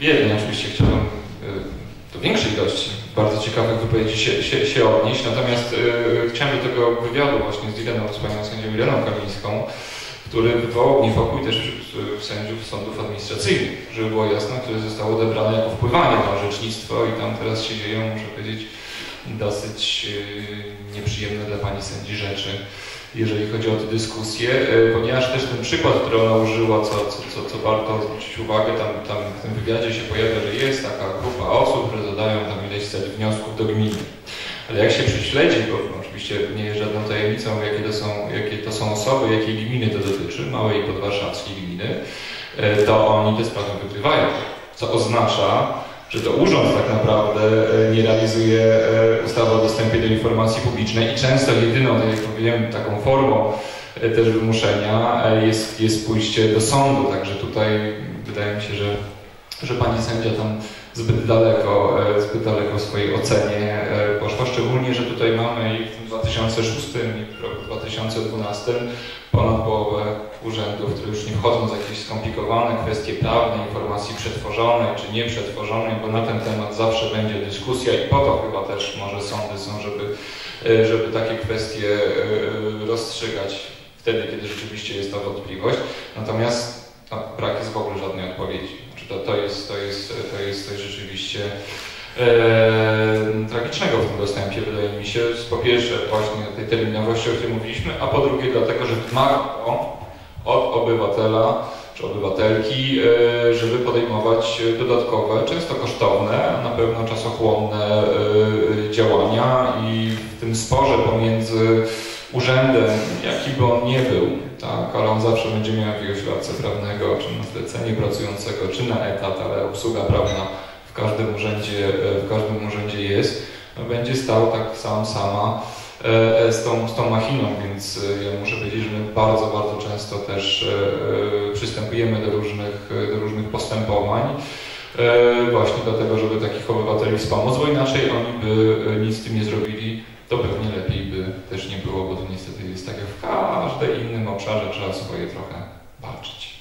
Wiernie, oczywiście chciałbym do większej ilości bardzo ciekawych wypowiedzi się, się, się odnieść, natomiast yy, chciałem do tego wywiadu właśnie z Ireną, z panią sędzią Ireną Kamińską, który wywołał niepokój też wśród sędziów sądów administracyjnych, żeby było jasne, które zostało odebrane jako wpływanie na orzecznictwo i tam teraz się dzieją, muszę powiedzieć, dosyć nieprzyjemne dla pani sędzi rzeczy jeżeli chodzi o tę dyskusję, e, ponieważ też ten przykład, który ona użyła, co, co, co, co warto zwrócić uwagę, tam, tam w tym wywiadzie się pojawia, że jest taka grupa osób, które zadają tam ileś set wniosków do gminy. Ale jak się prześledzi, bo oczywiście nie jest żadną tajemnicą, jakie to są, jakie to są osoby, jakiej gminy to dotyczy, małej podwarszawskiej gminy, e, to oni te sprawy wykrywają. Co oznacza, że to urząd tak naprawdę e, nie realizuje e, ustawy o dostępie do informacji publicznej i często jedyną, tak jak powiedziałem, taką formą e, też wymuszenia jest, jest pójście do sądu, także tutaj wydaje mi się, że, że pani sędzia tam zbyt daleko, zbyt daleko w swojej ocenie szczególnie, że tutaj mamy i w 2006 i w roku 2012 ponad połowę urzędów, które już nie wchodzą w jakieś skomplikowane kwestie prawne, informacji przetworzonej czy nieprzetworzonej, bo na ten temat zawsze będzie dyskusja i po to chyba też może sądy są, żeby, e, żeby takie kwestie e, rozstrzygać wtedy, kiedy rzeczywiście jest ta wątpliwość. Natomiast no, brak jest w ogóle żadnej odpowiedzi. Znaczy to, to, jest, to, jest, to jest coś rzeczywiście e, tragicznego w tym dostępie, wydaje mi się. Po pierwsze właśnie tej terminowości, o której mówiliśmy, a po drugie dlatego, że wymaga od obywatela czy obywatelki, e, żeby podejmować dodatkowe, często kosztowne, na pewno czasochłonne e, działania i w tym sporze pomiędzy urzędem, jaki by on nie był, tak, ale on zawsze będzie miał jakiegoś radcę prawnego, czy na zlecenie pracującego, czy na etat, ale obsługa prawna w każdym urzędzie, e, w każdym urzędzie jest, no, będzie stał tak sam, sama E, z tą, z tą machiną, więc e, ja muszę powiedzieć, że my bardzo, bardzo często też e, przystępujemy do różnych, do różnych postępowań właśnie dlatego, żeby takich obywateli wspomóc, bo inaczej oni by nic z tym nie zrobili, to pewnie lepiej by też nie było, bo to niestety jest tak jak w każdym innym obszarze, trzeba swoje trochę walczyć.